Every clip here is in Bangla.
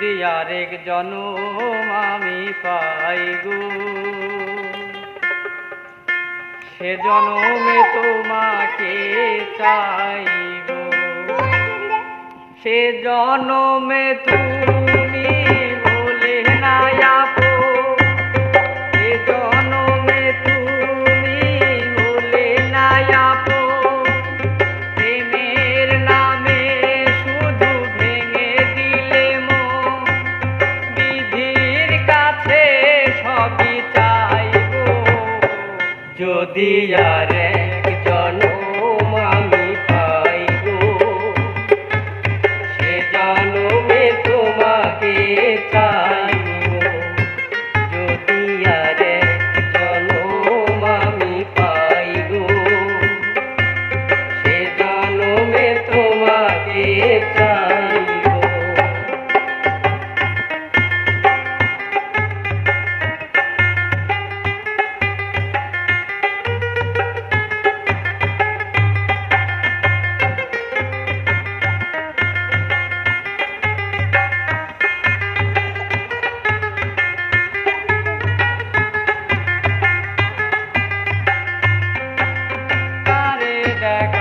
যদি আরেক জনম আমি পাই গো। সে জনমে তোমাকে চাইব সে জনমে তুমি বলে না যদি আর একজন আমি পাই গো সে জনমে তোমাকে চাই। দেখা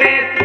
with